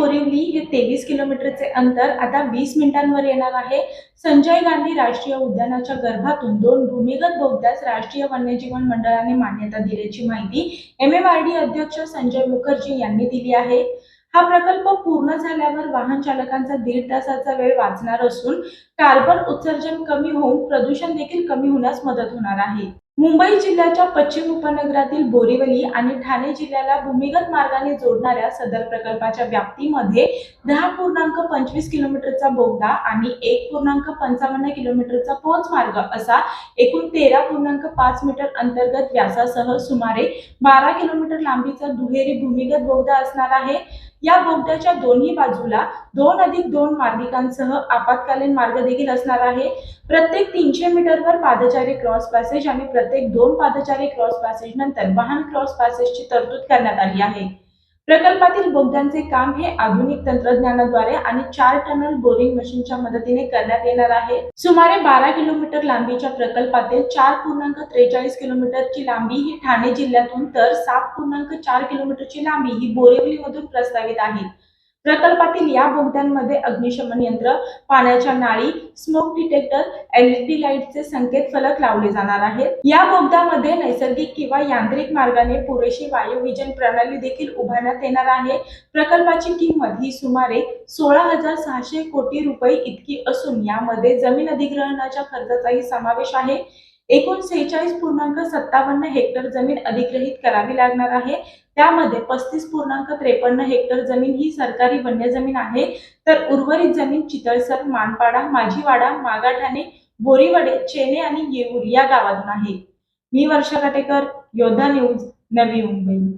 बोरिवली हे तेवीस किलोमीटरचे अंतर आता वीस मिनिटांवर येणार आहे. संजय गांधी राष्ट्रीय उद्यानाच्या गर्भातून दोन भूमिगत बोगद्यास राष्ट्रीय वन्यजीवन मंडळाने मान्यता दिल्याची माहिती एम एम आर डी अध्यक्ष संजय मुखर्जी यांनी दिली आहे. हा प्रकल्प पूर्ण झाल्यावर वाहन चालकांचा दीड तासाचा वेळ वाचणार असून कार्बन उत्सर्जन कमी होऊन प्रदूषण देखील कमी होण्यास मदत होणार आहे. मुंबई जिल्ह्याच्या पश्चिम उपनगरातील बोरिवली आणि ठाणे जिल्ह्याला भूमिगत मार्गाने जोडणाऱ्या सदर प्रकल्पाच्या व्याप्तीमध्ये दहा पूर्णांक पंचवीस किलोमीटरचा बोगदा आणि एक पूर्णांक पंचावन्न किलोमीटरचा पोच मार्ग असा एकूण तेरा पूर्णांक पाच मीटर अंतर्गत व्यासासह सुमारे बारा किलोमीटर लांबीचा दुहेरी भूमिगत बोगदा असणार आहे. या बोगद्याच्या दोन्ही बाजूला दोन अधिक दोन मार्गिकांसह आपत्कालीन मार्ग देखील असणार आहे. प्रत्येक तीनशे मीटरवर पादचारी क्रॉस पॅसेज आणि प्रत्येक दोन पादचारी क्रॉस पॅसेज नंतर वाहन क्रॉस पॅसेजची तरतूद करण्यात आली आहे. प्रकल्पातील बोगद्यांचे काम हे आधुनिक तंत्रज्ञानाद्वारे आणि चार टनल बोरिंग मशीनच्या मदतीने करण्यात येणार आहे. सुमारे बारा किलोमीटर लांबीच्या प्रकल्पातील चार पूर्णांक त्रेचाळीस किलोमीटरची लांबी ही ठाणे जिल्ह्यातून तर सात पूर्णांक चार किलोमीटरची लांबी ही बोरिवलीमधून प्रस्तावित आहे. प्रकल्पातील या बोगद्यांमध्ये अग्निशमन यंत्र पाण्याच्या नाळी स्मोक डिटेक्टर एलईडी लाईटचे संकेत फलक लावले जाणार आहेत. या बोगद्यामध्ये नैसर्गिक किंवा यांत्रिक मार्गाने पुरेशी वायुविजन प्रणाली देखील उभारण्यात येणार आहे. प्रकल्पाची किंमत ही सुमारे सोळा हजार सहाशे कोटी रुपये इतकी असून यामध्ये जमीन अधिग्रहणाच्या खर्चाचाही समावेश आहे. एकूण सेहेचाळीस पूर्णांक सत्तावन्न हेक्टर जमीन अधिग्रहित करावी लागणार आहे. त्यामध्ये पस्तीस पूर्णांक त्रेपन्न हेक्टर जमीन ही सरकारी वन्य जमीन आहे. तर उर्वरित जमीन चितळसर मानपाडा माझीवाडा मागाठाणे बोरीवडे चेने आणि येऊर या गावातून आहे. मी वर्षा काटेकर योद्धा न्यूज नवी मुंबई.